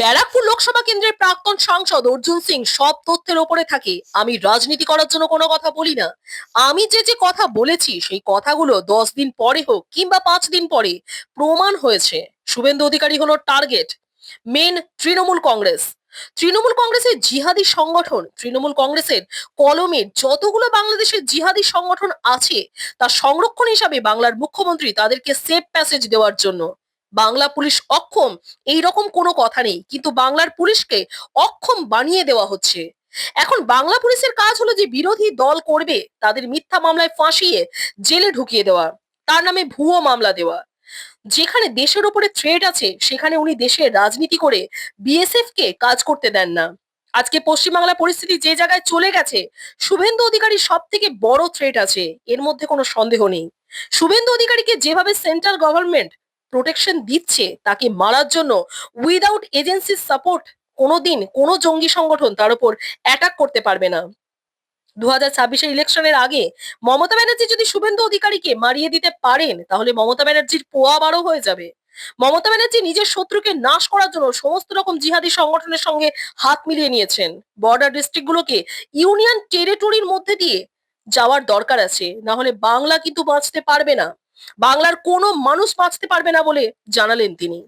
ব্যারাকপুর লোকসভা কেন্দ্রের প্রাক্তন সাংসদ অর্জুন সিং সব তথ্যের ওপরে থাকে। আমি রাজনীতি করার জন্য কোনো কথা বলি না। আমি যে যে কথা বলেছি, সেই কথাগুলো দশ দিন পরে হোক কিংবা পাঁচ দিন পরে প্রমাণ হয়েছে। শুভেন্দু অধিকারী হলো টার্গেট, মেন তৃণমূল কংগ্রেস। তৃণমূল কংগ্রেসের জিহাদি সংগঠন, তৃণমূল কংগ্রেসের কলমের যতগুলো বাংলাদেশের জিহাদি সংগঠন আছে তার সংরক্ষণ হিসাবে বাংলার মুখ্যমন্ত্রী তাদেরকে সেফ প্যাসেজ দেওয়ার জন্য। বাংলা পুলিশ অক্ষম এই রকম কোনো কথা নেই। কিন্তু বাংলার পুলিশকে অক্ষম বানিয়ে দেওয়া হচ্ছে। এখন বাংলা পুলিশের কাজ হলো যে বিরোধী দল করবে, তাদের মিথ্যা মামলায় ফাঁসিয়ে জেলে ঢুকিয়ে দেওয়া, তার নামে ভুয়ো মামলা দেওয়া। যেখানে দেশের উপরে থ্রেট আছে, সেখানে উনি দেশের রাজনীতি করে বিএসএফ কে কাজ করতে দেন না। আজকে পশ্চিমবাংলা পরিস্থিতি যে জায়গায় চলে গেছে, শুভেন্দু অধিকারী সব থেকে বড় থ্রেট আছে, এর মধ্যে কোনো সন্দেহ নেই। শুভেন্দু অধিকারীকে যেভাবে সেন্ট্রাল গভর্নমেন্ট প্রোটেকশন দিচ্ছে তাকে মারার জন্য উইদাউট এজেন্সির সাপোর্ট কোনোদিন কোনো জঙ্গি সংগঠন তার উপর অ্যাটাক করতে পারবে না। দু হাজার ছাব্বিশের ইলেকশনের আগে মমতা ব্যানার্জি যদি শুভেন্দু অধিকারীকে মারিয়ে দিতে পারেন, তাহলে মমতা ব্যানার্জির পোয়া বারো হয়ে যাবে। মমতা ব্যানার্জি নিজের শত্রুকে নাশ করার জন্য সমস্ত রকম জিহাদি সংগঠনের সঙ্গে হাত মিলিয়ে নিয়েছেন। বর্ডার ডিস্ট্রিক্টগুলোকে ইউনিয়ন টেরিটরির মধ্যে দিয়ে যাওয়ার দরকার আছে না হলে বাংলা কিন্তু বাঁচতে পারবে না। বাংলার কোনো মানুষ বাঁচতে পারবে না বলে জানালেন তিনি।